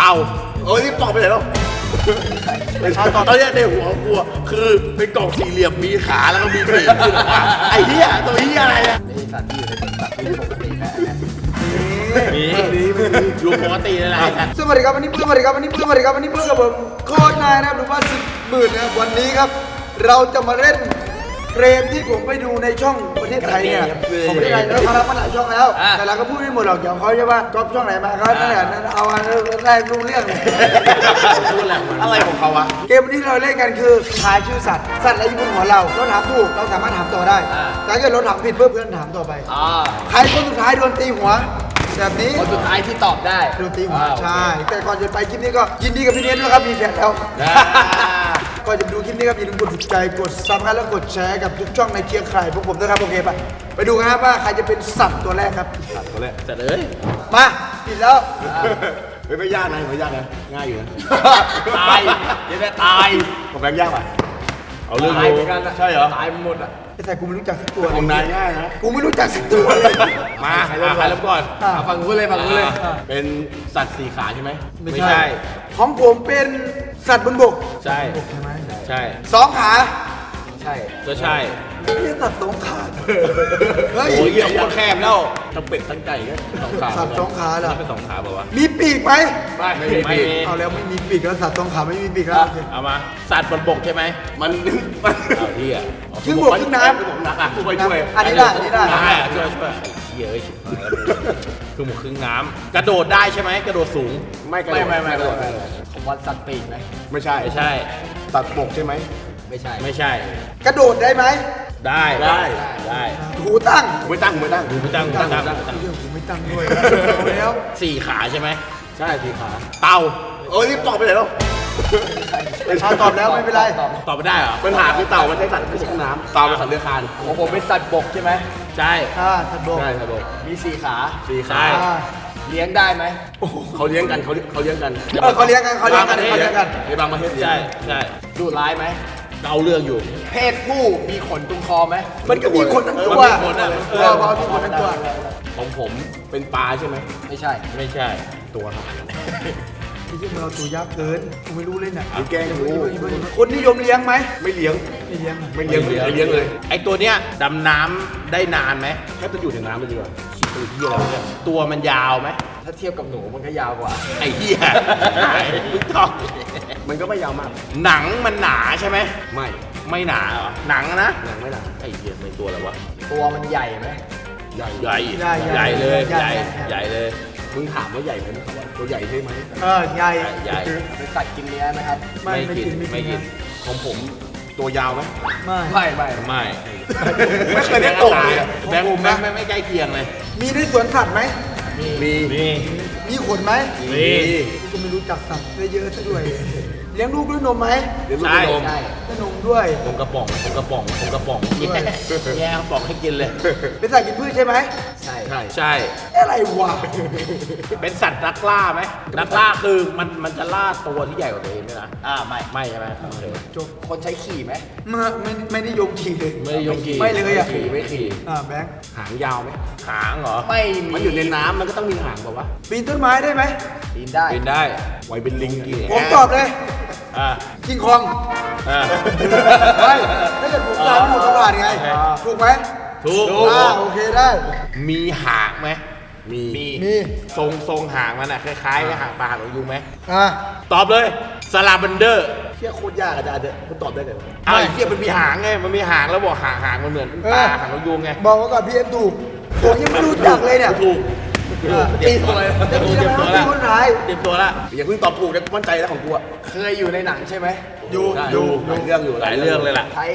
เต่าเอ้ยนี่ตอบไปไหนแล้วไม่ใช่ตอนนี้ในหัวกูอะคือเป็นกล่องสี่เหลี่ยมมีขาแล้วก็มีปีกขึ้นออกมาไอ้เหี้ยตัวเหี้ยอะไรอะนี่สัตว์ที่อยู่ในสวนสัตว์ที่ปกติแหละเนี่ยมีอยู่ปกตินั่นแหละไอ้สัตว์สวัสดีครับวันนี้สวัสดีครับวันนี้สวัสดีครับวันนี้เพื่อนกับผมโค้ชนายนะครับหรือว่าสิบหมื่นนะครับวันนี้ครับ เราจะมาเล่น เกมที่ผมไปดูในช่องประเทศไทยเนี่ยผมประเทศไทยเราทำมาหลายช่องแล้วแต่เราก็พูดไม่หมดหรอกเดี๋ยวเขาจะว่าก๊อปช่องไหนมาเขานั่นแหละนั่นเอาอันนั้นได้รู้เรื่องเลยพูดอะไรอะไรของเขาวะ เกมที่เราเล่นกันคือทายชื่อสัตว์สัตว์อะไรอยู่บนหัวเราเราถามถูกเราสามารถถามต่อได้แต่ถ้าเกิดเราถามผิดเพื่อนเพื่อนถามต่อไป อ่าใครคนสุดท้ายโดนตีหัว แบบนี้คนสุดท้ายที่ตอบได้โดนตีหัวอ่าโอเคใช่ แต่ก่อนจะไปคลิปนี้ก็ยินดีกับพี่เนทด้วยครับมีแฟนแล้ว ก่อนจะไปดูคลิปนี้ครับอย่าลืมกดถูกใจกดซับครับแล้วกดแชร์กับทุกช่องในเครือข่ายพวกผมด้วยครับโอเคปะไปดูกันครับว่าใครจะเป็นสัตว์ตัวแรกครับ ตัวแรกสัตว์เอ้ยมาปิดแล้วไม่ไม่ยากนะไม่ยากนะง่ายอยู่นะตายเดี๋ยวจะตายของแบงค์ยากป่ะเอาเรื่องตายเหมือนกันอะใช่เหรอตายหมดอะไอ้แต่กูไม่รู้จักสักตัวของนายง่ายนะกูไม่รู้จักสักตัวเลย มาใครเริ่มใครเริ่มก่อนอะเอาฝั่งนู้นเลยฝั่งนู้นเลยเป็นสัตว์สี่ขาใช่ไหมของผมเป็นสัตว์บนบกใช่บกใช่ไหม ใช่ สองขาใช่ก็ใช่ไม่ใช่สัตว์สองขาเฮ้ยโอ้ยเหี้ยโคตรแคบแล้วทั้งเป็ดทั้งไก่ก็สองขาสัตว์สองขาเหรอ เป็นสองขาบอกว่าวมีปีกไหมะไม่มีไม่มีเอาแล้วไม่มีปีกแล้วสัตว์สองขาไม่มีปีกแล้วโอเคเอามาสัตว์บนบกใช่ไหมมันมันเอาที่อะครึ่งบกครึ่งน้ำครึ่งบกนักอะช่วยช่วยอันนี้ได้อันนี้ได้ได้อะช่วยช่วยเหี้ยเอ้ยชิบหายแล้ว คือหมกครึ่งน้ำกระโดดได้ใช่ไหมกระโดดสูง ไม่กระโดดไม่ไม่ไม่ไม่ของวันสัตว์ปีกไหมไม่ใช่ไม่ใช่ ตัดบกใช่ไหมไม่ใช่ ไม่ใช่ กระโดดได้ไหมได้ได้ได้หูตั้งไม่ตั้งไม่ตั้งดูไม่ตั้งไม่ตั้งไม่ตั้งเรื่องกูไม่ตั้งด้วยเอาแล้วสี่ขาใช่ไหมใช่สีขา เต่าเอ้ยรีบตอบไปไหนแล้วเอาตอบแล้วไม่เป็นไรตอบตอบไม่ได้เหรอปัญหาคือเต่ามันใช้สัตว์ไม่ใช่น้ำเต่าเป็นสัตว์เลื้อยคลานของผมเป็นสัตว์บกใช่ไหมใช่ อ่าสัตว์บกใช่ครับผมมีสี่ขาสีใช่ขาอ่าเลี้ยงได้ไหมเขาเลี้ยงกันเขาเขาเลี้ยงกันเออเขาเลี้ยงกันเขาเลี้ยงกันเขาเลี้ยงกัน ในบางประเทศเลี้ยงใช่ใช่ดุร้ายไหม เอาเรื่องอยู่ เพศผู้มีขนตรงคอไหมมันก็มีคนทั้งตัวเออมันมีขนอะ เออพอมีคนทั้งตัว ของผมเป็นปลาใช่ไหมไม่ใช่ ไม่ใช่ตัวครับ ที่ที่เราตัวยากเกินกูไม่รู้เล่นอะมีแกงงูคนนิยมเลี้ยงไหมไม่เลี้ยงไม่เลี้ยงอะไม่เลี้ยงไม่เลี้ยงเลยไอตัวเนี้ยดำน้ำได้นานไหมแทบจะอยู่ในน้ำเลยดีกว่าไอ้เหี้ยอะไรเนี่ยตัวมันยาวไหมถ้าเทียบกับหนูมันก็ยาวกว่า ไอ้เหี้ยมึงตอบมันก็ไม่ยาวมาก หนังมันหนาใช่ไหมไม่ไม่หนาเหรอหนังนะหนังไม่หนาไอ้เหี้ยเป็นตัวอะไรวะตัวมันใหญ่ไหมใหญ่ใหญ่ใหญ่เลยใหญ่ใหญ่เลยมึงถามว่าใหญ่ไหมมึงถามว่า ตัวใหญ่ใช่ไหมเออใหญ่ใหญ่เป็นสัตว์กินเนื้อนะครับ ไม่ไม่กินไม่กินของผมตัวยาวไหมไม่ไม่ไม่ไม่ไม่เคยได้ตกเลยอะแบงค์แบงค์ไม่ไม่ใกล้เคียงเลย มีในสวนสัตว์ไหมมีนี่มีขนไหมนี่กูไม่รู้จักสัตว์ได้เยอะซะด้วย เลี้ยงลูกด้วยนมไหมเลี้ยงลูกใช่ด้วยนมใช่ ด้วยนมด้วย ผมกระป๋องผมกระป๋องผมกระป๋องแย่แย่กระป๋องให้กินเลย เป็นสัตว์กินพืชใช่ไหมใช่ใช่ใช่อะไรวะ เป็นสัตว์นักล่าไหมนักล่าคือมันมันจะล่าตัวที่ใหญ่กว่าตัวเองด้วยนะ อ่าไม่ไม่ใช่ไหมโอเค จบคนใช้ขี่ไหมไม่ไม่ไม่นิยมขี่เลย ไม่ได้ยกขี่ไม่เลยอะ ขี่ไม่ขี่ อ่าแบงค์หางยาวไหมหางเหรอไม่มันอยู่ในน้ำมันก็ต้องมีหางแบบว่าปีนต้นไม้ได้ไหมปีนได้ บินได้ ไว้เป็นลิงกี่ผมตอบเลย อ่า คิงคองอ่าเฮ้ยถ้าเกิดผมตอบไม่ถูกก็ผ่านไงถูกไหมถูกอ่าโอเคได้ มีหางไหมมีมี ทรงทรงหางมันอะคล้ายๆกับหางปลาหางนกยุงไหมอ่าตอบเลยสลาบันเดอร์เชี่ยโคตรยากอาจารย์เดี๋ยวคุณตอบได้เลย อ้าวไอ้เหี้ยมันมีหางไงมันมีหางแล้วบอกหางหางมันเหมือนปลาหางนกยุงไง บอกไว้ก่อนพี่เอ็มถูกผมยังไม่รู้จักเลยเนี่ย ถูก เตีตัวเลยเตรียมตัวแล้วคนร้ายเตรียมตัวละอย่าเพิ่งตอบถูกนะมั่นใจแล้วของกูอะเคยอยู่ในหนังใช่ไหมอยู่ได้อยู่หลายเรื่องอยู่หลายเรื่องเลยล่ะใช้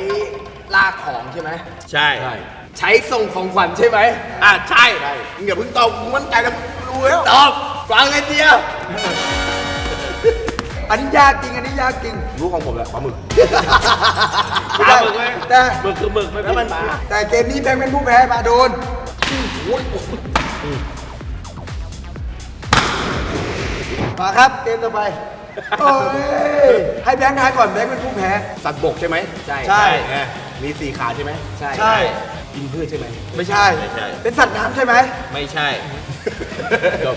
ลากของใช่ไหมใช่ใช่ใช้ส่งของขวัญใช่ไหมอะใช่ใช่มึงอย่าเพิ่งตอบกูมั่นใจแล้วกูรู้แล้วตอบฟังเลยเดียวอันนี้ยากจริงอันนี้ยากจริงรู้ของผมแหละปลาหมึกไม่ได้หมึกไหมแต่หมึกคือหมึกไม่เป็นปลาแต่เกมนี้แบงค์เป็นผู้แพ้มาโดน มาครับเกมต่อไปโอ้ยให้แบงค์ทายก่อนแบงค์เป็นผู้แพ้ สัตว์บกใช่ไหมใช่ใช่ไงมีสี่ขาใช่ไหมใช่ใช่ กินพืชใช่ไหมไม่ใช่ ไม่ใช่ เป็นสัตว์น้ำใช่ไหมไม่ใช่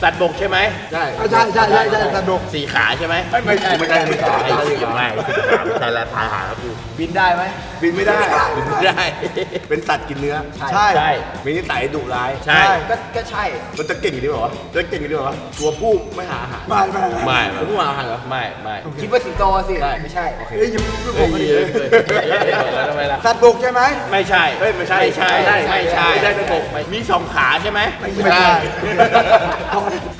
สัตว์บกใช่ไหมใช่อะใช่ใช่ใช่ใช่สนุกสี่ขาใช่ไหมไม่ใช่ไม่ใช่ไม่ใช่ไอ้เหี้ยไม่ใช่ละทายหาครับกูบินได้ไหมบินไม่ได้ ไม่ได้ เป็นสัตว์กินเนื้อ ใช่ใช่ มีนิสัยดุร้าย ใช่ ก็ก็ใช่ มันจะเก่งอย่างนี้เปล่าวะจะเก่งอย่างนี้เปล่าวะตัวผู้ไม่หาอาหารไม่ไม่ไม่ไม่ตัวผู้หาอาหารเหรอ ไม่ไม่คิดว่าสิงโตสิ ไม่ใช่เฮ้ยอย่าพูดเฮ้บยอกกันดิเฮ้ยเฮ้ยเฮ้ยเฮ้ยทำไมล่ะสัตว์บกใช่ไหมไม่ใช่เฮ้ยไม่ใช่ ไม่ใช่ ไม่ใช่ ไม่ใช่ ไม่ใช่สัตว์บกมีสองขาใช่ไหมไม่ใช่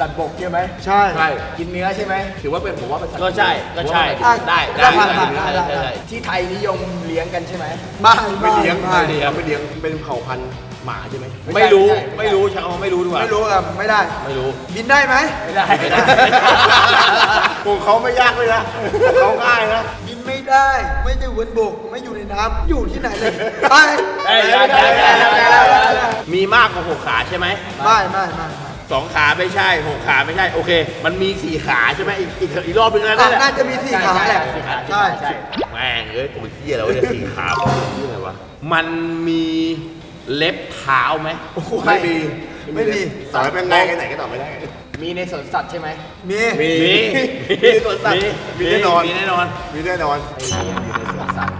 สัตว์บกใช่ไหมใช่ ใช่ กินเนื้อใช่ไหมถือว่าเป็นผมว่าเป็นสัตว์ก็ใช่ก็ใช่อะได้ก็ได้ผ่านได้ผ่านได้ได้ได้ ที่ไทยนิยมเลี้ยงกันใช่ไหมไม่ไม่เลี้ยงไม่ไม่เลี้ยงไม่เลี้ยงเป็นเผ่าพันธุ์หมาใช่ไหมไม่รู้ไม่ใช่ไม่รู้ใช่เอาไม่รู้ดีกว่าไม่รู้ครับไม่ได้ ไม่รู้ บินได้ไหมไม่ได้ไม่ได้พวกเขาไม่ยากเลยนะพวกเขาง่ายนะ บินไม่ได้ ไม่ได้บนบก ไม่อยู่ในน้ำอยู่ที่ไหนเลยไปเอ้ยได้ได้ได้ได้ได้ได้ มีมากกว่าหกขาใช่ไหม ไม่ไม่ไม่ไม่ สองขาไม่ใช่หกขาไม่ใช่ โอเค มันมีสี่ขาใช่ไหมอีกอีกอีกรอบนึงนะอะนั่นแหละน่าจะมีสี่ขาแหละสี่ขาใช่ใช่แม่งเอ้ยตัวเหี้ยแล้วเนี่ยสี่ขาเหี้ยอะไรวะมันมีเล็บเท้าไหมไม่มี ไม่มี ต่อให้เป็นง่ายแค่ไหนก็ตอบไม่ได้ มีในสวนสัตว์ใช่ไหมมี มี มีมีสวนสัตว์มีแน่นอน มีแน่นอน มีแน่นอนไอ้เลี้ยงอยู่ในสวนสัตว์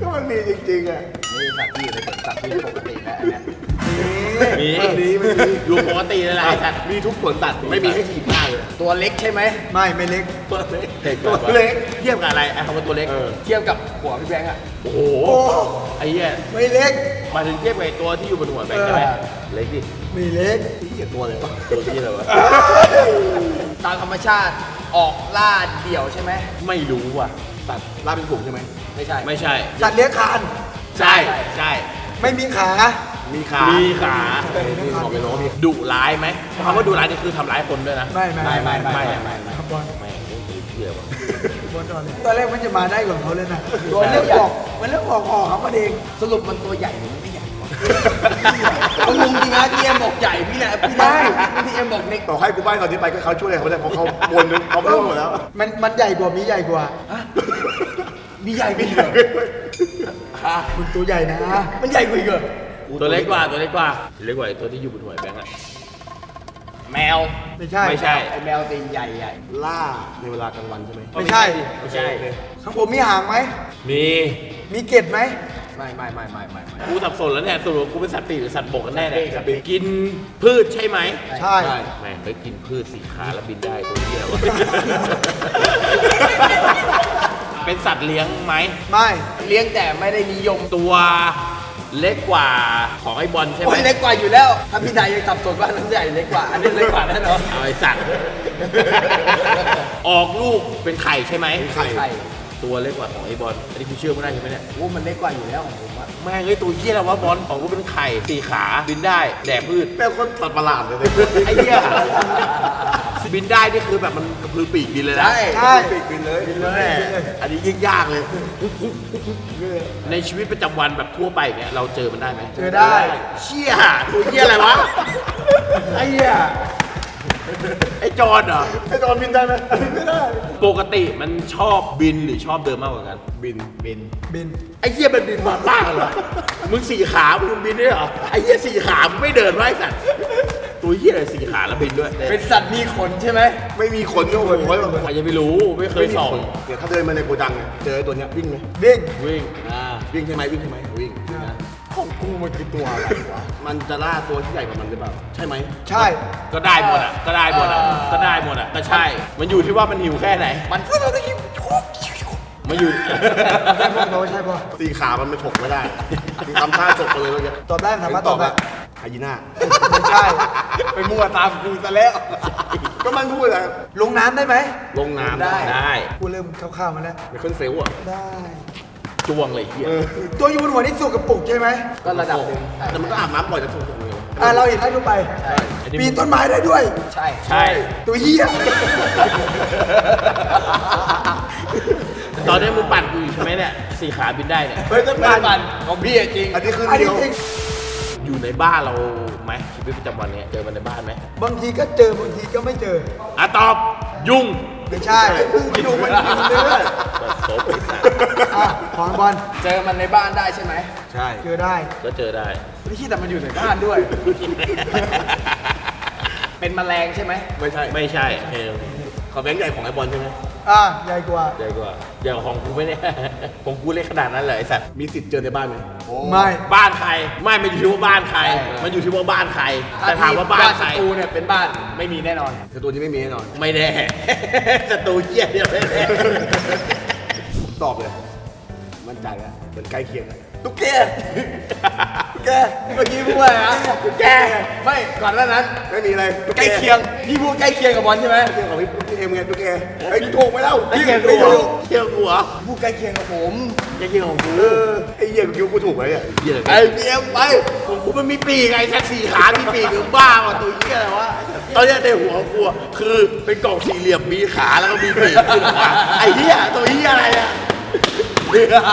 ก็มันมีจริงๆอะนี่สัตว์ที่อยู่ในสวนสัตว์ที่ปกติแล้วเนี่ย มี ไม่มีไม่มีอยู่ปกติเลยแหละไอ้สัตว์มีทุกสวนสัตว์ไม่มีให้ถีบหน้าเลยตัวเล็กใช่ไหมไม่ไม่เล็ก ตัวเล็กตัวตัวเล็กเทียบกับอะไรไอ้คำว่าตัวเล็กเออ เทียบกับหัวพี่แบงค์อะโอ้โหโอ้ ไอ้เหี้ยไม่เล็กมาถึงเทียบกับไอ้ตัวที่อยู่บนหัวแบงค์ใช่ไหมเออ เล็กดิไม่เล็กที่เกียตัวเลยวะตัวที่อะไรวะตามธรรมชาติออกล่าเดี่ยวใช่ไหมไม่รู้ว่ะสัตว์ล่าเป็นฝูงใช่ไหมไม่ใช่ ไม่ใช่ สัตว์เลี้ยงคาน ใช่ใช่ ไม่มีขา มีขามีขามีขอเป็นน้องมีดุร้ายไหมคำว่าดุร้ายนี่คือทำร้ายคนด้วยนะไม่ไม่ไม่ไม่ไม่ไม่ไม่ไม่ครับบอลแม่งโอ้ยเหี้ยวะบอลตอนนี้ตอนแรกมันจะมาได้กว่าเขาเลยนะมันเรื่องบอกมันเรื่องบอกออกครับมันเองสรุปมันตัวใหญ่หรือไม่ใหญ่วะเอางงจริงนะพี่เอ็มบอกใหญ่พี่แหละพี่ได้พี่เอ็มบอกเล็กต่อให้กูใบ้ตอนนี้ไปก็เขาช่วยอะไรเขาไม่ได้เพราะเขาบนเขาไม่รู้หมดแล้ว มันมันใหญ่กว่ามีใหญ่กว่ามีใหญ่กว่าอีกเหรอมึงตัวใหญ่นะ มันใหญ่กว่าอีกเหรอ ตัวเล็กกว่าตัวเล็กกว่าเล็กกว่าไอ้ตัวที่อยู่บนหัวไอ้แบงค์อะแมว ไม่ใช่ไม่ใช่ ไอแมวตีนใหญ่ใหญ่ล่าในเวลากลางวันใช่ไหมไม่ใช่ไม่ใช่ ข้างผมมีหางไหมมีมีเกล็ดไหมไม่ไม่ไม่ไม่ไม่ไม่กูสับสนแล้วเนี่ยสรุปกูเป็นสัตว์ปีกหรือสัตว์บกกันแน่เนี่ยกินพืชใช่ไหมใช่แม่งไปกินพืชสี่ขาแล้วบินได้ตัวเหี้ยวะเป็นสัตว์เลี้ยงไหมไม่เลี้ยงแต่ไม่ได้นิยมตัว เล็กกว่าของไอ้บอลใช่ไหมโอ้ยเล็กกว่าอยู่แล้ว ถ้าพี่นายยังสับสนว่าน้ำใหญ่เล็กกว่า อันนี้เล็กกว่าแน่นอนเอาไอ้สัตว์ ออกลูกเป็นไข่ใช่ไหม ไข่ไข่ ตัวเล็กกว่าของไอ้บอลอันนี้กูเชื่อไม่ได้ใช่ไหมเนี่ยโอ้มันเล็กกว่าอยู่แล้วของผมอะแม่งเอ้ยตัวเหี้ยอะไรวะบอลของกูเป็นไข่สี่ขาบินได้แดกพืช แม่งคนสัตว์ประหลาดเลยไอ้เหี้ยบินได้นี่คือแบบมันกระพือปีกบินเลยนะ ใช่ใช่ปีกบินเลยแม่อันนี้ยิ่งยากเลย ในชีวิตประจำวันแบบทั่วไปเนี่ยเราเจอมันได้ไหมเจอได้ เชี่ยตัวเหี้ยอะไรวะ ไอ้เหี้ย ไอ้จอนเหรอ ไอ้ตอนบินได้ไหมบินไม่ได้ ปกติมันชอบบินหรือชอบเดินมากกว่ากัน บิน บิน บิน ไอ้เหี้ยมันบินมาบ้าเหรอ มึงสี่ขา มึงบินได้เหรอ ไอ้เหี้ยสี่ขา มึงไม่เดินไวะไอ้สัตว์ ตัวเหี้ยอะไรสี่ขาแล้วบินด้วยเป็นสัตว์มีขนใช่ไหม ไม่มีขนก็โอ้โหใครจะไปรู้ ไม่เคยส่องเดี๋ยวถ้าเดินมาในโกดังเนี่ยเจอไอ้ตัวเนี้ยวิ่งไหมวิ่ง วิ่ง อ่า วิ่งใช่ไหมวิ่งใช่ไหมวิ่งนะ ของกูมันคือตัวอะไรวะมันจะล่าตัวที่ใหญ่กว่ามันหรือเปล่า ใช่ไหม ใช่ ก็ได้หมดอะ ก็ได้หมดอะ ก็ได้หมดอะ ก็ใช่ มันอยู่ที่ว่ามันหิวแค่ไหน มันก็เราได้ยินมันอยู่ใช่พ่อเราใช่พ่อตีขามันไม่ถกไม่ได้ตีทำท่าถกไปเลยเมื่อกี้ตอบได้สามารถตอบได้ไฮยีน่าไม่ใช่ ไปมั่วตามกูซะแล้ว ก็มันพูดอะไรลงน้ำได้ไหม ลงน้ำได้ ได้ กูเริ่มคร่าวๆมาแล้วไม่ขึ้นเซลล์อะ ได้ จ้วงเลยเฮียตัวอยู่บนหัวนี่สุกกับปุกใช่ไหมก็ระดับหนึ่งแต่มันก็อาบน้ำบ่อยจะถูกตรงนี้อะเราเห็นได้ทั่วไป อันนี้ปีนต้นไม้ได้ด้วย ใช่ ใช่ ตัวเหี้ย ตอนนี้มึงปั่นกูอยู่ใช่ไหมเนี่ยสี่ขาบินได้เนี่ยเฮ้ยต้นไม่ไม้ได้มันของพี่อะจริง อันนี้คืออันเดีนี้ยวจริงอยู่ในบ้านเราไหมชีวิตประจำวันเนี่ยเจอมันในบ้านไหมบางทีก็เจอบางทีก็ไม่เจอ อะตอบ ยุ่ง ไม่ใช่ไม่ดูมันกินเนื้อแบบโซบไอ้สัตว์อะขวางบอลเจอมันในบ้านได้ใช่ไหมใช่ เจอได้ก็เจอได้ ไม่ใช่แต่มันอยู่ในบ้านด้วย เป็นแมลงใช่ไหมไม่ใช่ ไม่ใช่โอเคเขาแบงค์ใหญ่ของไอ้บอลใช่ไหมอ่าใหญ่กว่า ใหญ่กว่าใหญ่กว่าของกูไม่ได้ ของกูเล็กขนาดนั้นเลยไอ้สัตว์มีสิทธิ์เจอในบ้านไหมไม่ บ้านใคร ไม่มันอยู่ที่ว่าบ้านใคร มันอยู่ที่ว่าบ้านใคร แต่ถามว่าบ้านใครศัตรูเนี่ยเป็นบ้านไม่มีแน่นอนคือตัวนี้ไม่มีแน่นอน ไม่แน่ ศัตรูเหี้ยเดียวไม่แน่ ผมตอบเลย มั่นใจแล้วเป็นใกล้เคียงเลย ตุ๊กแกตุ๊กแกเมื่อกี้พูดว่าอะไรนะตุ๊กแกไม่ก่อนหน้านั้นไม่มีอะไรตุ๊ใกล้เคียงพี่พูดใกล้เคียงกับบอลใช่ไหมใกล้เคียงของพี่พี่เอ็มไงตุ๊กแกไอ้ยถูกไหมเล่าไอ้พี่เหี้ยไม่กูเหรถูอกเหี้ยกูเหรอพูดใกล้เคียงกับผมไอ้เหี้ยของกูเออไอ้เหี้ยกูคิดว่ากูถูกไหมเนี่ยเหี้ยไอ้พี่เอ็มไปของกูมันมีปีกไงแท็กสี่ขามีปีกหรือบ้าว่ะตัวเหี้ยอะไรวะตอนเนี้ยในหัวกูอะคือเป็นกล่องสี่เหลี่ยมมีขาแล้วก็มีปีกขึ้นออกมาไอ้เหี้ยตัวเหี้ยอะไรอะ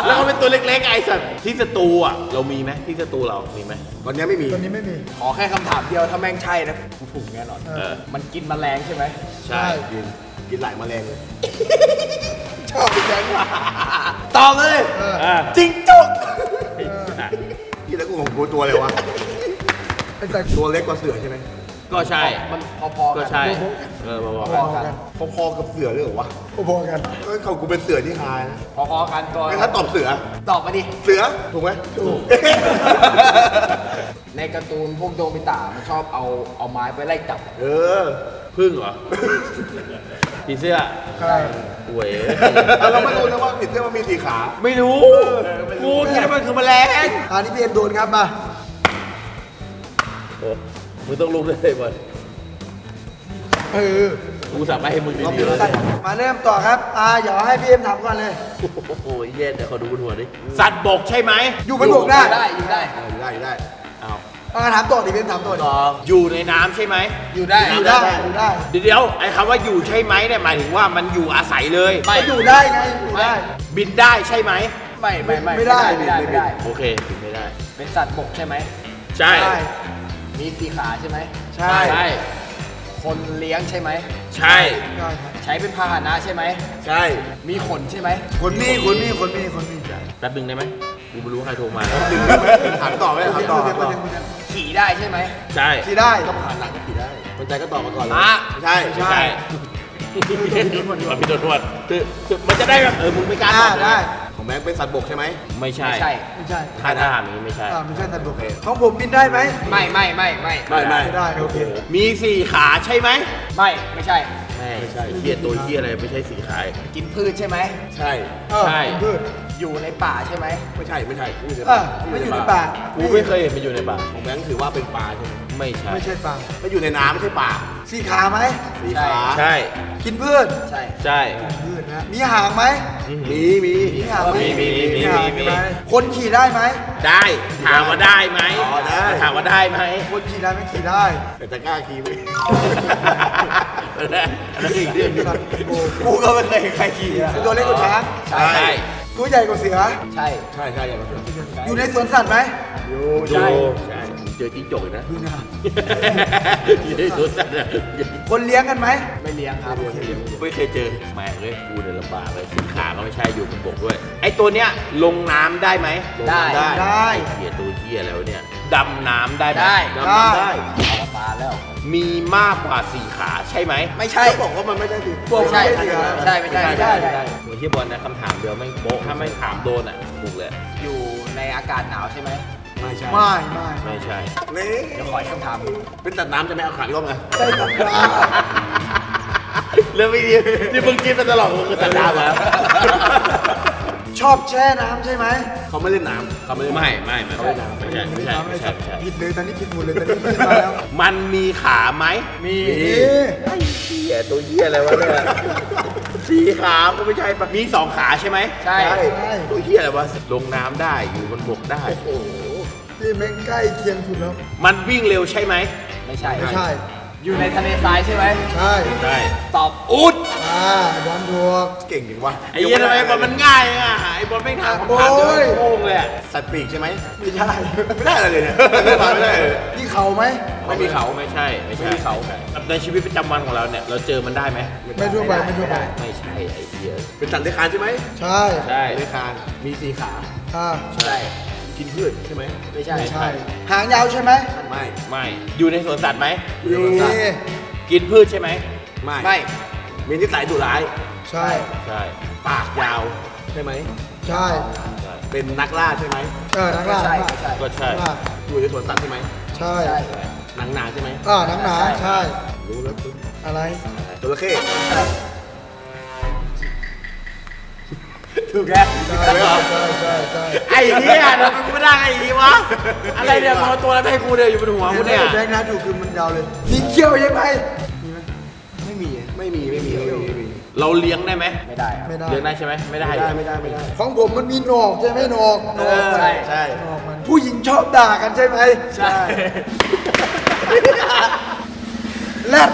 แล้วก็เป็นตัวเล็กๆไอ้สัตว์ที่สตูอะ เรามีไหมที่สตูเรามีไหมตอนนี้ไม่มี ตัวนี้ไม่มี ขอแค่คำถามเดียวถ้าแม่งใช่นะกูถูกแน่นอน เออ มันกินแมลงใช่ไหมใช่ กินกินหลายแมลงเลย ชอบแรงว่ะตอบเลยอะจริงจุกกินแล้วกูของกูตัวเลยวะ ไอ้แต่ตัวเล็กกว่าเสือใช่ไหม ก็ใช่ มันพอๆก็กันใช่ เออบอกพว่าอๆกันพอๆกับเสือเลยเหรอวะพอๆกันเออเขากูเป็นเสือที่หายนะพอๆกันตัวงั้นถ้าตอบเสือ ตอบมาดิ เสือ ถูกไหมถูก ในการ์ตูนพวกโดมิตะมันชอบเอาเอาไม้ไปไล่จับ เออ พึ่งเหรอผีเสื้อใช่หวยแล้วเราไม่รู้นะว่าผิดเสื้อมันมีสีขา ไม่รู้ กูคิดว่ามันคือแมลงอันนี้พี่เอ็มโดนครับมา โอ้ มึงต้องลุกด้วยบอลเออกูสั่งมาให้มึงดีๆเลยมาเริ่มต่อครับอ่าเดี๋ยวให้พี่เอ็มถามก่อนเลย โอ้โหเย็นเดี๋ยวขอดูบนหัวดิสัตว์บกใช่ไหมอยู่บนบกได้ได้อยู่ได้เออได้ได้อ้าวอ่าถามต่อดิพี่เอ็มถามต่อดิต่ออยู่ในน้ำใช่ไหมอยู่ได้อยู่ได้อยู่ได้เดี๋ยวเดี๋ยวไอ้คำว่าอยู่ใช่ไหมเนี่ยหมายถึงว่ามันอยู่อาศัยเลยไม่ก็อยู่ได้ไงอยู่ได้ บินได้ใช่ไหมไม่ไม่ไม่ไม่ได้ไม่ได้ไม่ได้โอเคบินไม่ได้ เป็นสัตว์บกใช่ไหมใช่ได้ มีสีขาใช่ไหมใช่ใช่ คนเลี้ยงใช่ไหม ใช่ ได้ครับใช้เป็นพาหนะใช่ไหม ใช่มีขนใช่ไหม คนมีคนมีคนมีคนมีแป๊บนึงได้ไหมกูไม่รู้ใครโทรมา ถามต่อไหมถามต่อถามต่อขี่ได้ใช่ไหมใช่ที่ได้ผ่านหลังก็ผิดได้มันใจก็ตอบมาก่อนเลยอะใช่ ใช่มันพี่โดนนวดคือคือมันจะได้แบบเออมึงไม่กล้าตอ่าอบได้ ของแบงค์เป็นสัตว์บกใช่ไหม ไม่ใช่ไม่ใช่ ไม่ใช่ถ้าถ้าถามอย่างนี้ไม่ใช่ อ่าไม่ใช่ตัดบกของผมบินได้ไหมไม่ไม่ไม่ไม่ไม่ไม่ไม่ได้โอเคมีสี่ขาใช่ไหมไม่ไม่ใช่ ไม่ใช่เฮียตัวเฮียอะไรไม่ใช่สี่ขา กินพืชใช่ไหม ใช่ เออใช่ เป็นพืช อยู่ในป่าใช่ไหม ไม่ใช่ไม่ใช่ไม่อยู่ในเอป่าอไม่อยู่ในป่า กูไม่เคยเห็นมันอยู่ในป่าของแบงค์ถือว่าเป็นปลาใช่ไหม ไม่ใช่ ไม่ใช่ป่าไม่อยู่ในน้ำไม่ใช่ป่าสีขาไหมสีขาใช่ กินพืชใช่ ใช่ พืชนะมีหางไหมมีมีมีหางไหมมีมีมีมีหางมี ไหมคนขี่ได้ไหม ได้ถามว่าได้ไหมอ๋อได้ ถามว่าได้ไหมคนขี่ได้ไหมขี่ได้แต่จะกล้าขี่ไหมอันนั้นอันนั้นคืออีกเรื่องหนึงโอ้กูก็ไม่เคยเห็นใครขี่อะตัวเล็กกว่าช้างใช่ใช่ ตัวใหญ่กว่าเสือ ใช่ ใช่ใช่อย่างนั้นอยู่ในสวนสัตว์ไหม อยู่ดูใช่ใช่ผม เจอจิ้งจกอีกนะอยู่นะอยู่ในสวนสัตว์อะคนเลี้ยงกันไหมไม่เลี้ยงครับไม่เคยเจอแม่งเลยกูเนี่ยลำบากเลยสินขาก็ไม่ใช่อยู่บนบกด้วย ไอ้ตัวเนี้ยลงน้ำได้ไหมได้ได้ได้เหี้ยตัวเหี้ยแล้วเนี่ยดำน้ำได้ไหมได้ ดำน้ำได้ เอาปลาแล้ว มีมากกว่าสี่ขาใช่ไหมไม่ใช่ เขาบอกว่ามันไม่ใช่สิพวก ไม่ใช่ไม่ใช่เสือใช่ไม่ใช่ ไม่ใช่ไม่ใช่ เหมือนที่บอลนะคำถามเดียวไม่งโป๊ะถ้าไม่ถามโดนอะถูกเลย อยู่ในอากาศหนาวใช่ไหม ไม่ใช่ ไม่ไม่ไม่ใช่ เละเดี๋ยวขออีกคำถามเป็นตัดน้ำจะไม่เอาขาล่มไงได้ตัดปลาเรื่องไม่ดีที่มึงคิดมาตลอดมึงคือตัดดาวแล้วชอบแช่น้ำใช่ไหมเขาไม่เล่นน้ำเขาไม่เล่นน้ำไม่ไม่ไม่ไม่ใช่ไม่ใช่ไม่ใช่ไม่ใช่ไม่ใช่ผิดเลยตอนนี้ผิดหมดเลยตอนนี้ผิดมาแล้วมันมีขาไหมมีนี่เหี้ยตัวเหี้ยอะไรวะเนี่ยสี่ขาก็ไม่ใช่ปะมีสองขาใช่ไหมใช่ใช่ตัวเหี้ยอะไรวะลงน้ำได้อยู่บนบกได้ นี่แม่งใกล้เคียงสุดแล้ว มันวิ่งเร็วใช่ไหม ไม่ใช่ ไม่ใช่ อยู่ในทะเลทรายใช่ไหม ใช่ใช่ตอบอุดอ่าบอลถูกเก่งจริงวะไอ้เหี้ยทำไมบอลมันง่ายอะไอ้บอลไม่งถามคำถามเดียวโอ้ยโง่เลยอะสัตว์ปีกใช่ไหมไม่ใช่ ไม่ได้อะไรเลยเนี่ยไม่ได้ไม่ได้เลยนี่เขาไหม ไม่มีเขาไม่ใช่ ไม่ใช่เขาในชีวิตประจำวันของเราเนี่ยเราเจอมันได้ไหมไม่ทั่วไปไม่ทั่วไป ไม่ใช่ไอ้เหี้ยเป็นสัตว์เลื้อยคลานใช่ไหมใช่ใช่เลื้อยคลานมีสีขาอ่าใช่ กินพืชใช่ไหมไม่ใช่ใช่ หางยาวใช่ไหมไม่ไม่อยู่ในสวนสัตว์ไหมอยู่กินพืชใช่ไหมไม่ไม่มีนิสัยดุร้ายใช่ ใช่ปากยาวใช่ไหมใช่ใช่เป็นนักล่าใช่ไหมเออนักล่าใช่นักล่าใช่ก็ใช่ว่าอยู่ในสวนสัตว์ใช่ไหมใช่ใช่หนังหนาใช่ไหมอ่าหนังหนาใช่ รู้แล้วคุณอะไรจระเข้ถูกแล้วใช่ใช่ใช่ใช่ใช่ ไอ้เหี้ยทำไมกูไม่ได้ไอ้นี้วะ อะไรเนี่ยมึงเอาตัวอะไรไปให้กูเนี่ยอยู่บนหัวกูเนี่ย แบงค์นะถูกคือมันยาวเลยมีเขี้ยวใช่ไหมไม่มีไม่มีไม่มีไม่มีไม่มีเราเลี้ยงได้ไหมไม่ได้ครับไม่ได้เลี้ยงได้ใช่ไหมไม่ได้ ไม่ได้ไม่ได้ไม่ได้ของผมมันมีหนอกใช่ไหมหนอกหนอกใช่ใช่ หนอกมันผู้หญิงชอบด่ากันใช่ไหมใช่แรด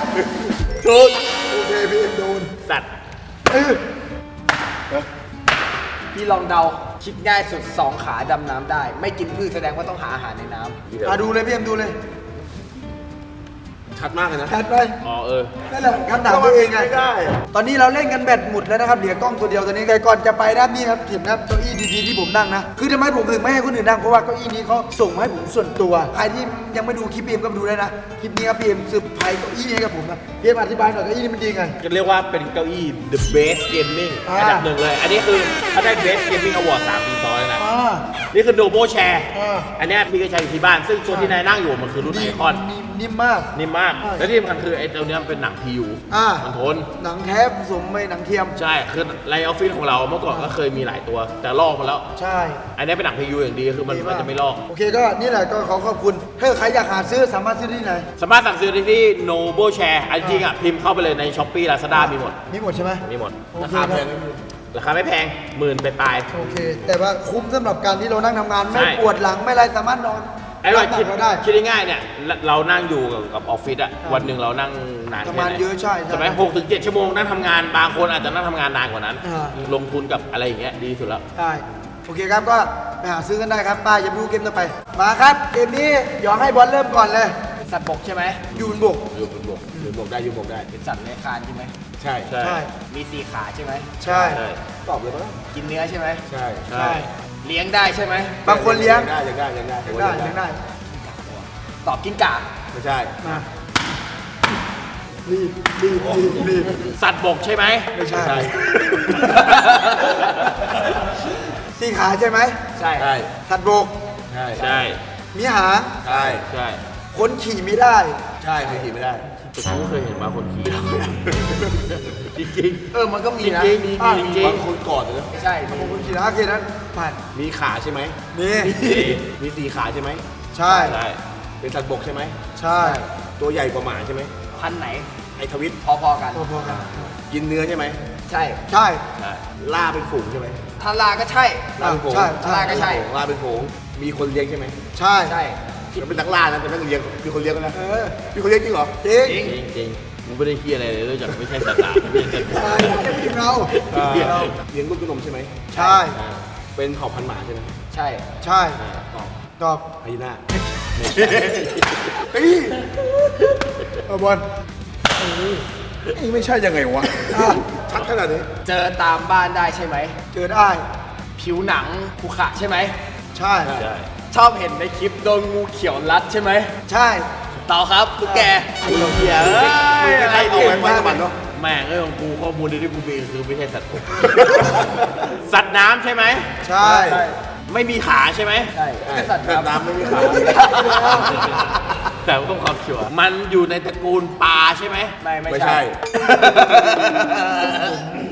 ถูกโอเคพี่เอ็มโดนสัตว์ เออ พี่ลองเดาคิดง่ายสุดสองขาดำน้ำได้ ไม่กินพืชแสดงว่าต้องหาอาหารในน้ำอะดูเลยพี่เอ็มดูเลย ชัดมากเลยนะ แคทไปอ๋อเออ นั่นแหละคำถามตัวเองไงไม่ได้ ตอนนี้เราเล่นกันแบตหมดแล้วนะครับเหลือกล้องตัวเดียวตอนนี้ใครก่อนจะไปนะครับนี่ครับเห็นนะครับเก้าอี้ดีๆที่ผมนั่งนะคือทำไมผมถึงไม่ให้คนอื่นนั่งเพราะว่าเก้าอี้นี้เขาส่งมาให้ผมส่วนตัวใครที่ยังไม่ดูคลิปพีเอ็มก็มาดูได้นะคลิปนี้ครับพีเอ็มซื้อไพ่เก้าอี้ให้กับผมนะพีเอ็มอธิบายหน่อยเก้าอี้นี้มันดีไง จะเรียกว่าเป็นเก้าอี้ the best gaming อ่า อันดับหนึ่งเลย อันนี้คือเขาได้ best gaming award 3ปีซ้อนแล้วนะ อ่า นี่คือ Noble Chair อ่า อันเนี้ยพี่ก็ใช้อยู่ที่บ้าน ซึ่งตัวที่นายนั่งอยู่มันคือรุ่นไอคอนนิ่ม นิ่มมาก นิ่มมาก ใช่และที่สำคัญคือไอ้ตัวเนี้ยมันเป็นหนัง PU อ่ามันทน หนังแท้ผสมไปหนังเทียม ใช่ คือในออฟฟิศของเราเมื่อก่อนก็เคยมีหลายตัว แต่ลอกมาแล้ว ใช่อันนี้เป็นหนัง PU อย่างดีคือมันดีมันจะไม่ลอก โอเคก็นี่แหละก็ขอขอบคุณถ้าใครอยากหาซื้อสามารถซื้อได้ที่ไหน สามารถสั่งซื้อได้ที่ Noble Chair อันจริงอะพิมพ์เข้าไปเลยใน Shopee Lazada มีหมด มีหมดใช่ไหม มีหมด โอราเคคาคแพรับงไหมราคาไม่แพงหมื่นไปปลาย โอเค แต่ว่าคุ้มสำหรับการที่เรานั่งทำงาน ไม่ใช่ ปวดหลังไม่อะไรสามารถนอน ไอ้เราหนัคิดกเราได้ คิดง่ายๆเนี่ยเราเรานั่งอยู่กับกับออฟฟิศอะวันหนึ่งเรานั่งนานทำงานแค่ไหเยอะใช่ใช่ใช่ไหมหกถึงเจ็ดชั่วโมงนั่งทำงานบางคนอาจจะนั่งทำงานนานกว่านั้น อ่า ลงทุนกับอะไรอย่างเงี้ยดีสุดแล้ว ได้โอเคครับก็ไปหาซื้อกันได้ครับป้าอย่าไปดูเกมต่อไป มาครับ เกมนี้เดี๋ยวให้บอลเริ่มก่อนเลย สัตว์บกใช่ไหมยูนบก อยู่บนบกอยู่บนบกได้อยู่บนบกได้ เป็นสัตว์เลื้อยคลานใช่ไหมใช่ใช่ใช่มีสี่ขาใช่ไหมใช่ใช่ตอบเลยป่ะกินเนื้อใช่ไหมใช่ ใช่ เลี้ยงได้ใช่ไหมบางคนเลี้ยง ได้ยังได้ยังได้ยังได้ยังได้ตอบกินกาไม่ใช่มารีบรีบรีบรีบสัตว์บกใช่ไหมไม่ใช่ใช่ สี่ขาใช่ไหมใช่ ใช่สัตว์บก ใช่ ใช่ มีหางใช่ ใช่ คนขี่ไม่ได้ ใช่เคยขี่ไม่ได้แต่กูไม่เคยเห็นมาคนขี่จริงเออมันก็ๆมีจนะริงๆมีจริงบางคนกอดเลยนะไม่ใช่บางคนขี่นะโอเคนั้นผ่านมีขาใช่ไหมนี่มีสี่ขาใช่ไหมใช่ใช่เป็นสัตว์บกใช่ไหมใช่ตัวใหญ่กว่าหมาใช่ไหมพันธุ์ไหนไอ้ทวิตพอๆกัน พอๆกันกินเนื้อใช่ไหมใช่ ใช่ ใช่ล่าเป็นฝูงใช่ไหมทาราก็ใช่ ล่าเป็นฝูงใช่ทาราก็ใช่ล่าเป็นฝูงมีคนเลี้ยงใช่ไหมใช่ ใช่ แล้วเป็นนักล่านะแต่ไม่ต้องเลี้ยงมีคนเลี้ยงนะเออมีคนเลี้ยงจริงเหรอจริงจริงจริงจริงๆมึงไม่ได้เฮียอะไรเลยนอกจากไม่ใช่สัตว์ป่าไม่ใช่สัตว์บกใช่ไม่ถึงเราเอ่อเลี้ยงลูกด้วยนมใช่ไหมใช่ เป็นเผ่าพันธุ์หมาใช่ไหมใช่ใช่ตอบตอบไฮยีน่าเฮ้ยเอาบอลนี่ไม่ใช่ยังไงวะอะชัดขนาดนี้ เจอตามบ้านได้ใช่ไหม เจอได้ ผิวหนังขรุขระใช่ไหม ใช่ใช่ ชอบเห็นในคลิปโดนงูเขียวรัดใช่ไหมใช่ต่อครับตุ๊กแกไอ้เหี้ยเอ้ยมึงไม่อะไรได้เอาเนี่ยไว้ไว้กับมันเนาะแม่งเอ้ยของกูข้อมูลที่กูมีคือไม่ใช่สัตว์บกสัตว์น้ำใช่ไหมใช่ไม่มีขาใช่ไหมใช่เป็นสัตว์แต่น้ำน้ำไม่มีขาแต่ต้องความชัวร์มันอยู่ในตระกูลปลาใช่ไหมไม่ไม่ไม่ใช่ใช่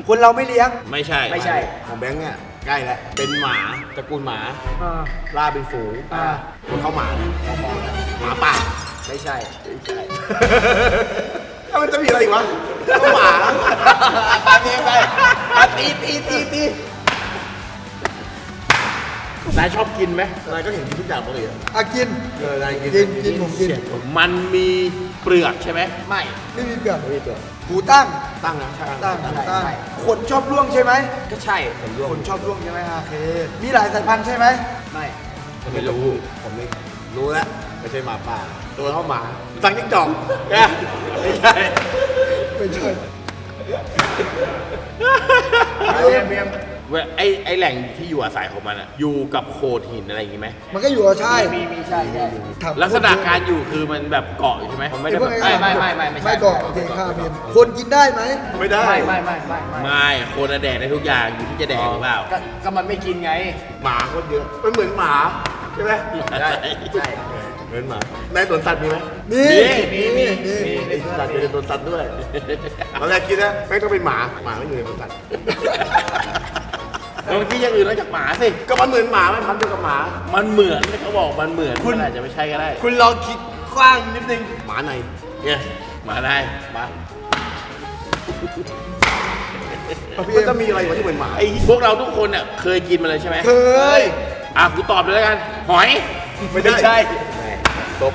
คนเราไม่เลี้ยงไม่ใช่ไม่ใช่ของแบงค์เนี่ย ใกล้แล้ว เป็นหมาตระกูลหมาอ่า ล่าเป็นฝูงอ่าคนเข้าหมาหมาป่าไม่ใช่ แล้วมันจะมีอะไรอีกวะเข้าหมาไปไปไปไปตีตีตีตีนายชอบกินไหมนายก็เห็นกินทุกอย่างปกติอะอากิน เออนายกินกินกินผมกินมันมีเปลือกใช่ไหมไม่ ไม่มีเปลือก ไม่มีเปลือก หูตั้ง ตั้งนะใช่ตั้งใช่หูตั้งใช่ขนชอบร่วงใช่ไหมก็ใช่ผมร่วงขนชอบร่วงใช่ไหมอะโอเค มีหลายสายพันธุ์ใช่ไหมไม่ผมไม่รู้ผมไม่รู้แล้วไม่ใช่หมาป่า ตัวเข้าหมาตั้งจิ้งจอกแกไม่ใช่ไม่ใช่เบียมเบียม เว้ยไอ้ไอ้แหล่งที่อยู่อาศัยของมันอะอยู่กับโขดหินอะไรอย่างงี้ไหม มันก็อยู่กับใช่มีมีใช่ใช่ ถามลักษณะการอยู่คือมันแบบเกาะอยู่ใช่ไหมมันไม่ได้แบบไม่ไม่ไม่ไม่ไม่ใช่ ไม่ก่อนโอเคข้ามเพียมคนกินได้ไหม ไม่ได้ ไม่ไม่ไม่ไม่ไม่ไม่โคนอะแดกได้ทุกอย่างอยู่ที่จะแดกหรือเปล่าก็ก็มันไม่กินไง หมาคนเยอะมันเหมือนหมาใช่ไหมใช่ใช่ เหมือนหมาในสวนสัตว์มีไหมมีมีมีมีมีไอ้สัตว์อยู่ในสวนสัตว์ด้วยตอนแรกคิดนะแม่งต้องเป็นหมาหมาไม่อยู่ในสวนสัตว์ บางที่อย่างอื่นนอกจากหมาสิ ก็มันเหมือนหมาไม่พันธุ์เดียวกับหมา มันเหมือนเขาบอกมันเหมือนมันอาจจะไม่ใช่ก็ได้คุณลองคิดกว้างนิดนึง หมาในเนี่ยมาได้มาเอาพี่มันเอ็จะมมีอะไรวะที่เหมือนหมาไอ้พวกเราทุกคนเนี่ยเคยกินมาเลยใช่ไหมเคยอะกูตอบเลยแล้วกัน หอยไม่ได้ใช่ตบ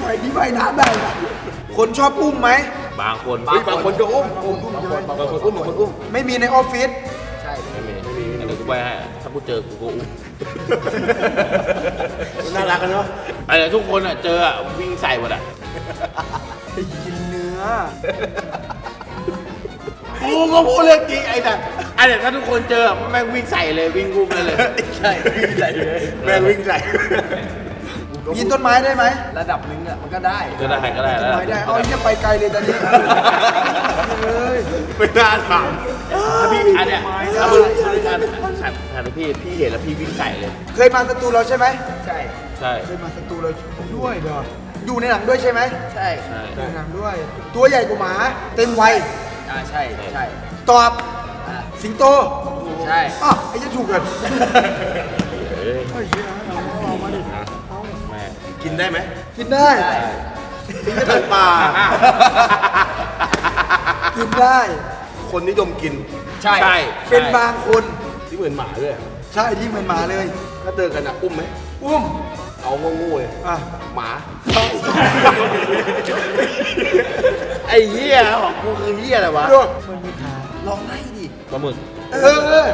หอยที่ว่ายน้ำได้อะคนชอบอุ้มไหมบางคนเฮ้ยบางคนก็อุ้มอุ้มบางคนบางคนอุ้มบางคนอุ้มไม่มีในออฟฟิศ กูไปให้ถ้ากูเจอกูก็อุ้ม น่ารักกันเนาะไอ้ทุกคนอะเจออะวิ่งใส่หมดอะไปกินเนื้อ กูก็พูดเรื่องจริงไอ้แต่ไอ้แต่ถ้าทุกคนเจอแม่งวิ่งใส่เลยวิ่งอุ้มเลยเลย ใช่ใช่เลยแม่งวิ่งใส่ กินต้นไม้ได้ไหมระดับหนึงอะมันก็ได้ก็ได้ก็ได้ต้นแล้วไม้ได้เอาไอ้เนี่ยไปไกลเลยตอนนี้เฮ้ยไม่น่าถามถ้าพี่อันเนี้ยถ้ามึงถ้าสัตว์สัตว์พี่พี่เห็นแล้วพี่วิ่งใส่เลย เคยมาสตูเราใช่ไหมใช่ใช่เคยมาสตูเราด้วยเด้ออยู่ในหนังด้วยใช่ไหมใช่ใช่ อยู่ในหนังด้วย ตัวใหญ่กว่าหมาเต็มวัยอ่าใช่ใช่ตอบอ่าสิงโตใช่ อ้าวไอ้จะถูกกันเอ้ยไอ้เหี้ยเอามาดิเอาแม่ กินได้ไหมกินได้ใช่กินได้ปลากินได้ คนนิยมกินใช่ใช่เป็นบางคน ที่เหมือนหมาด้วยใช่ที่เหมือนหมาเลย ถ้าเจอกันอะอุ้มไหมอุ้ม เอางูๆเลยอะ หมา ไอ้เหี้ยของกูคือเหี้ยอะไรวะดูลองไล่ดิปลาหมึกเออเออ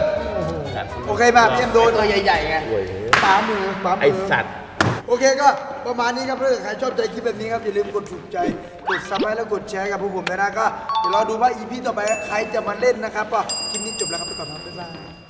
โอเคมาพี่เอ็มโดนตัวใหญ่ๆไงโอ้ยปามือปามืไอสัตว์ โอเคก็ประมาณนี้ครับถ้าเกิดใครชอบใจคลิปแบบนี้ครับอย่าลืมกดถูกใจ กดซับไลค์แล้วกดแชร์กับพวกผมด้วยนะก็เดี๋ยวเราดูว่าอีพีต่อไปใครจะมาเล่นนะครับก็คลิปนี้จบแล้วครับไปก่อนครับบ๊ายบาย